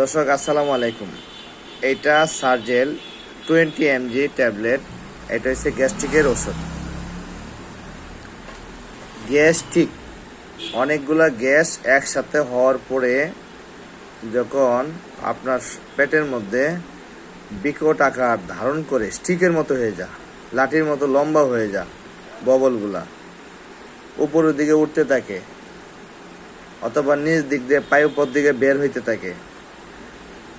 দর্শক, আসসালামু আলাইকুম। এটা সার্জেল টোয়েন্টি এমজি ট্যাবলেট এটা হচ্ছে গ্যাস্ট্রিকের ওষুধ। গ্যাস্ট্রিক, অনেকগুলা গ্যাস একসাথে হওয়ার পরে যখন আপনার পেটের মধ্যে বিকট আকার ধারণ করে, স্টিকের মতো হয়ে যা লাঠির মতো লম্বা হয়ে যা ববলগুলা উপরের দিকে উঠতে থাকে, অথবা নিচ দিক দিয়ে পায়ুপথ দিকে বের হইতে থাকে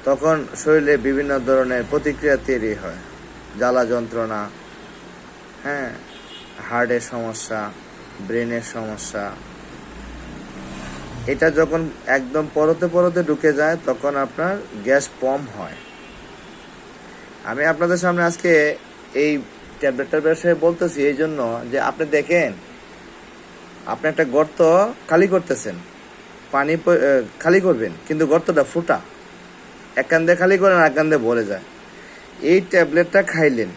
তখন শরীরে বিভিন্ন ধরনের প্রতিক্রিয়া তৈরি হয়। জ্বালা যন্ত্রণা হ্যাঁ হার্টের সমস্যা, ব্রেনের সমস্যা। এটা যখন একদম পরতে পরতে ঢুকে যায়, তখন আপনার গ্যাস পম হয়। আমি আপনাদের সামনে আজকে এই ট্যাবলেটটার বিষয়ে বলতেছি, এই জন্য যে আপনি দেখেন, আপনি একটা গর্ত খালি করতেছেন। পানি খালি করবেন, কিন্তু গর্তটা ফুটা। এক কান্দে খালি করেন আর কান্দে ভরে যায়। এই ট্যাবলেটটা খাইলেন।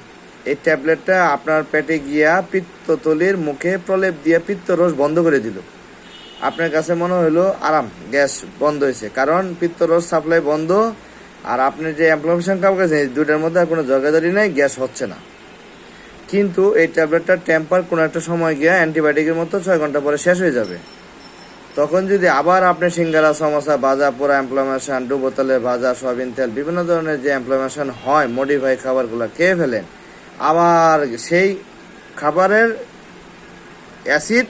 এই ট্যাবলেটটা আপনার পেটে গিয়া পিত্ততলির মুখে প্রলেপ দিয়ে পিত্তরস বন্ধ করে দিল। আপনার কাছে মনে হলো আরাম, গ্যাস বন্ধ হয়েছে কারণ পিত্তরস সাপ্লাই বন্ধ, আর আপনি যে অ্যাম্প্লিফিকেশন কাম করেছেন এই দুইটার মধ্যে আর কোনো জগাজরি নেই, গ্যাস হচ্ছে না। কিন্তু এই ট্যাবলেটটা টেম্পার কোনো একটা সময় গিয়া অ্যান্টিবায়োটিকের মতো ছয় ঘণ্টা পরে শেষ হয়ে যাবে। তখন যদি আবার আপনি সিঙ্গারা সমস্যা ভাজা পোড়া এমপ্লমেশন ডুবোতলে ভাজা, সয়াবিন তেল, বিভিন্ন ধরনের যে এমপ্লমেশন হয় মডিফাই খাবারগুলো খেয়ে ফেলেন, আবার সেই খাবারের অ্যাসিড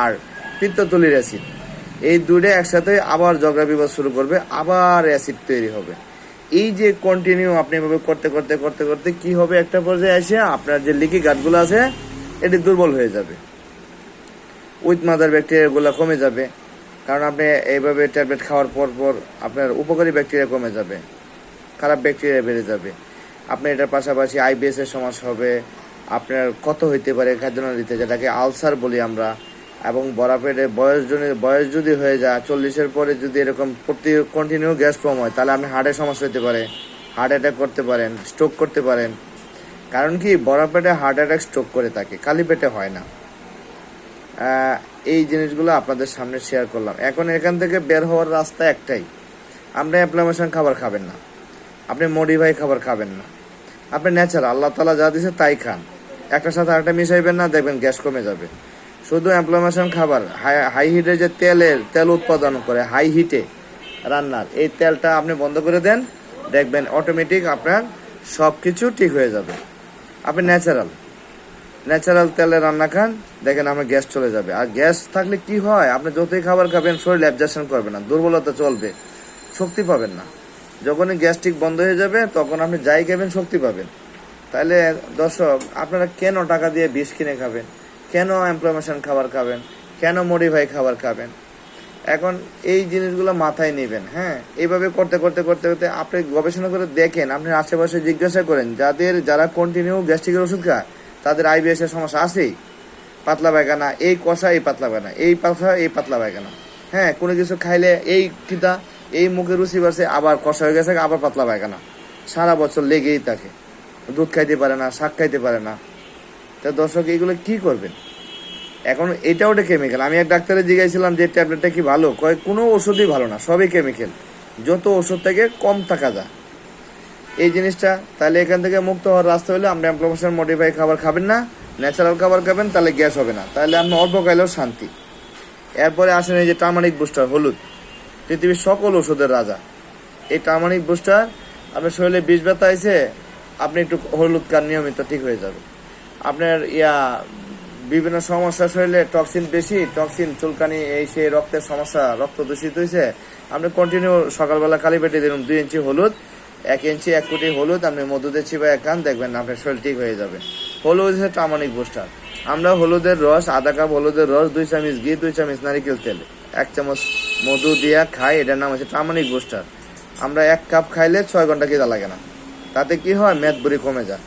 আর পিত্ততলির অ্যাসিড এই দুইটা একসাথে আবার ঝগড়া বিবাদ শুরু করবে, আবার অ্যাসিড তৈরি হবে। এই যে কন্টিনিউ আপনি এভাবে করতে করতে করতে করতে কি হবে একটা পর্যায়ে এসে আপনার যে লিকি গাঠগুলো আছে, এটি দুর্বল হয়ে যাবে। উইথ মাদার ব্যাকটেরিয়াগুলো কমে যাবে। কারণ আপনি এইভাবে ট্যাবলেট খাওয়ার পর পর আপনার উপকারী ব্যাকটেরিয়া কমে যাবে, খারাপ ব্যাকটেরিয়া বেড়ে যাবে। আপনি এটার পাশাপাশি আইবিএস এর সমস্যা হবে, আপনার কত হইতে পারে, খাদ্যনালীতে, যেটাকে আলসার বলি আমরা, এবং বড়া পেটে বয়স যদি বয়স যদি হয়ে যায়, চল্লিশের পরে যদি এরকম প্রতি কন্টিনিউ গ্যাস ফর্ম হয়, তাহলে আপনি হার্টের সমস্যা হতে পারে হার্ট অ্যাটাক করতে পারেন স্ট্রোক করতে পারেন। কারণ কি বড়া পেটে হার্ট অ্যাটাক স্ট্রোক করে থাকে, খালি পেটে হয় না। এই জিনিসগুলো আপনাদের সামনে শেয়ার করলাম। এখন এখান থেকে বের হওয়ার রাস্তা একটাই। আপনি অ্যাপ্লামেশন খাবার খাবেন না। আপনি মডিফাই খাবার খাবেন না। আপনি ন্যাচারাল আল্লাহ তালা যা দিছে তাই খান। একটার সাথে আরেকটা মিশাইবেন না, দেখবেন গ্যাস কমে যাবে। শুধু অ্যাপ্লামেশন খাবার হাই হাই হিটে যে তেলের, তেল উৎপাদন করে হাই হিটে রান্নার, এই তেলটা আপনি বন্ধ করে দেন, দেখবেন অটোমেটিক আপনার সব কিছু ঠিক হয়ে যাবে। আপনি ন্যাচারাল ন্যাচারাল তেলে রান্না খান, দেখেন আমার গ্যাস চলে যাবে। আর গ্যাস থাকলে কি হয়? আপনি যতই খাবার খাবেন, শরীর অ্যাডজাস্টন করবে না, দুর্বলতা চলবে, শক্তি পাবেন না। যখনই গ্যাস্ট্রিক বন্ধ হয়ে যাবে, তখন আপনি যাই খাবেন, শক্তি পাবেন। তাহলে দর্শক, আপনারা কেন টাকা দিয়ে বিষ কিনে খাবেন? কেন এমপ্লয়মেশন খাবার খাবেন? কেন মডিফাই খাবার খাবেন? এখন এই জিনিসগুলো মাথায় নেবেন হ্যাঁ? এইভাবে করতে করতে করতে করতে আপনি গবেষণা করে দেখেন, আপনি আশেপাশে জিজ্ঞাসা করেন, যাদের, যারা কন্টিনিউ গ্যাস্ট্রিকের ওষুধ খায় তাদের আইবিএস এর সমস্যা আছেই। পাতলা পায়খানা, এই কষা, এই পাতলা পায়খানা, এই পাতলা এই পাতলা পায়খানা। হ্যাঁ কোনো কিছু খাইলে এই কিতা এই মুখে রুচি বাড়ছে, আবার কষা হয়ে গেছে, আবার পাতলা পায়খানা। সারা বছর লেগেই থাকে। দুধ খাইতে পারে না, শাক খাইতে পারে না। তা দর্শক এইগুলো কি করবেন? এখন এটা ওটা কেমিক্যাল আমি এক ডাক্তারে জিজ্ঞাসছিলাম যে ট্যাবলেটটা কি ভালো? কয়, কোনো ওষুধই ভালো না, সবই কেমিক্যাল যত ওষুধ থেকে, কম থাকা যায়। এই জিনিসটা, তাহলে এখান থেকে মুক্ত হওয়ার রাস্তা হলে, আমরা ইনফ্লামেশন মডিফাই খাবার খাবেন না ন্যাচারাল খাবার খাবেন, তাহলে গ্যাস হবে না। তাহলে আপনি অল্প খাইলেও শান্তি। এরপরে আসেন এই যে টার্মারিক বুস্টার হলুদ। পৃথিবীর সকল ওষুধের রাজা। এই টার্মারিক বুস্টার আপনার শরীরে বিষ ব্যথা আছে আপনি একটু হলুদ খান, নিয়মিত, ঠিক হয়ে যাবে। আপনার ইয়া, বিভিন্ন সমস্যা শরীরে টক্সিন বেশি টক্সিন চুলকানি, এই সেই রক্তের সমস্যা, রক্ত দূষিত হয়েছে, আপনি কন্টিনিউ সকালবেলা খালি পেটে দিলাম দুই ইঞ্চি হলুদ এক ইঞ্চি, এক কোটি হলুদ, আপনি মধুতে এক কান, দেখবেন আপনার শরীর ঠিক হয়ে যাবে। হলুদ হচ্ছে টার্মারিক বুস্টার। আমরা হলুদের রস, আধা কাপ হলুদের রস, দুই চামচ ঘি, দুই চামচ নারিকেল তেল, এক চামচ মধু দিয়া খাই, এটার নাম হচ্ছে টার্মারিক বুস্টার। আমরা এক কাপ খাইলে ছয় ঘণ্টা খিদা লাগে না। তাতে কি হয়? মেদ বুড়ি কমে যায়।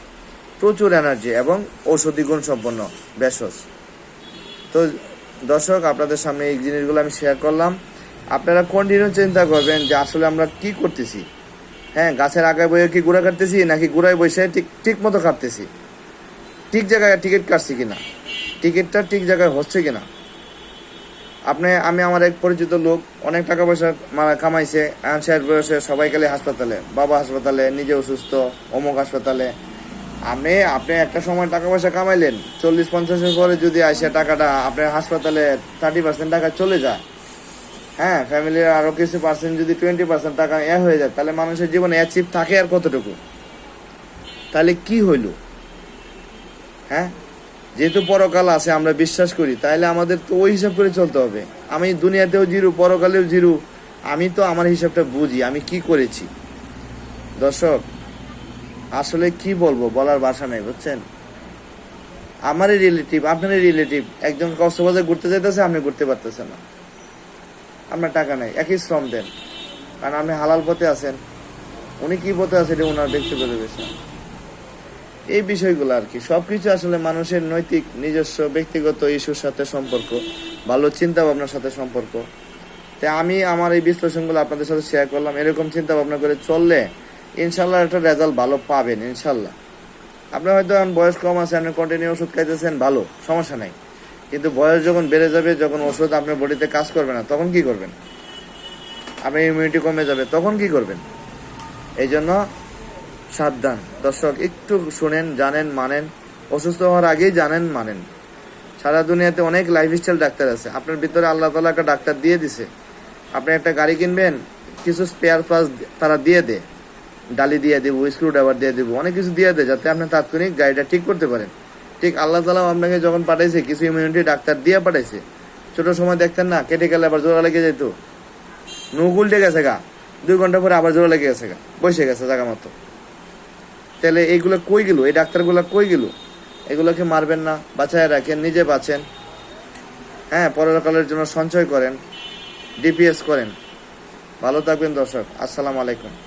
প্রচুর এনার্জি এবং ঔষধি গুণ সম্পন্ন, ভেষজ। তো দর্শক, আপনাদের সামনে এই জিনিসগুলো আমি শেয়ার করলাম। আপনারা কন্টিনিউ চিন্তা করবেন যে আসলে আমরা কি করতেছি? হ্যাঁ গাছের আগায় বইয়ে কি গুড়া কাটতেছি নাকি গুড়ায় বসে ঠিক ঠিক মতো কাটতেছি? ঠিক জায়গায় টিকিট কাটছি কিনা? টিকিটটা ঠিক জায়গায় হচ্ছে কিনা? আপনি, আমি আমার এক পরিচিত লোক, অনেক টাকা পয়সা মা- কামাইছে, এখন শেষ বয়সে সবাই গেলে হাসপাতালে, বাবা হাসপাতালে নিজে অসুস্থ অমুক হাসপাতালে। আপনি আপনি একটা সময় টাকা পয়সা কামাইলেন, চল্লিশ পঞ্চাশের পরে যদি আসে টাকাটা, আপনার হাসপাতালে থার্টি পার্সেন্ট টাকা চলে যায়। হ্যাঁ ফ্যামিলির আরও কিছু পার্সেন্ট যদি টোয়েন্টি পার্সেন্ট টাকা এ হয়ে যায়, তাহলে মানুষের জীবনে অ্যাচিভ থাকে আর কতটুকু? তাহলে কি হইল? হ্যাঁ? যেহেতু পরকাল আছে, আমরা বিশ্বাস করি, তাহলে আমাদের তো ওই হিসাব করে চলতে হবে। আমি দুনিয়াতেও জিরু, পরকালেও জিরু, আমি তো আমার হিসাবটা বুঝি, আমি কি করেছি? দর্শক, আসলে কি বলব, বলার বাসা নেই, বুঝছেন? আমারই রিলেটিভ আপনারই রিলেটিভ একজন কক্সবাজার ঘুরতে যেতেছে আপনি ঘুরতে পারতেছেন না। আপনার টাকা নেই, একই শ্রম দেন। কারণ আপনি হালাল পথে আছেন, উনি কি পথে আছে এটা ওনার ব্যক্তিগত বিষয় এই বিষয়গুলো আর কি, সবকিছু আসলে মানুষের নৈতিক, নিজস্ব, ব্যক্তিগত ইস্যুর সাথে সম্পর্ক, ভালো চিন্তা ভাবনার সাথে সম্পর্ক। তাই আমি আমার এই বিশ্লেষণগুলো আপনাদের সাথে শেয়ার করলাম, এরকম চিন্তা ভাবনা করে চললে ইনশাল্লাহ একটা রেজাল্ট ভালো পাবেন, ইনশাল্লাহ। আপনার হয়তো এখন বয়স কম আছে, আপনি কন্টিনিউ ওষুধ খাইতেছেন, ভালো, সমস্যা নাই। কিন্তু বয়স যখন বেড়ে যাবে, যখন ওষুধ আপনার বডিতে কাজ করবে না, তখন কি করবেন? আপনার ইমিউনিটি কমে যাবে, তখন কি করবেন? এই জন্য সাবধান। দর্শক, একটু শুনেন, জানেন, মানেন। অসুস্থ হওয়ার আগেই জানেন, মানেন। সারা দুনিয়াতে অনেক লাইফস্টাইল ডাক্তার আছে। আপনার ভিতরে আল্লাহ তালা একটা ডাক্তার দিয়ে দিছে। আপনি একটা গাড়ি কিনবেন, কিছু স্পেয়ার পার্টস তারা দিয়ে দেয়। ডালি দিয়ে দেবো স্ক্রু ড্রাইভার দিয়ে দেবো, অনেক কিছু দিয়ে দেয়, যাতে আপনি তাৎক্ষণিক গাড়িটা ঠিক করতে পারেন। ঠিক আল্লাহ তালা আপনাকে যখন পাঠাইছে, কিছু ইমিউনিটি ডাক্তার দিয়ে পাঠাইছে। ছোট সময় দেখতেন না, কেটে গেলে আবার জোড়া লেগে যেত। নুক উল্টে গেছে গা। দুই ঘণ্টা পরে আবার জোড়া লেগে গেছে গা। বসে গেছে জায়গা মতো। তাহলে এইগুলো কই গেল? এই ডাক্তারগুলো কই গেল? এগুলোকে মারবেন না, বাঁচায় রাখেন, নিজে বাঁচেন। হ্যাঁ পরকালের জন্য সঞ্চয় করেন ডিপিএস করেন। ভালো থাকবেন দর্শক। আসসালামু আলাইকুম।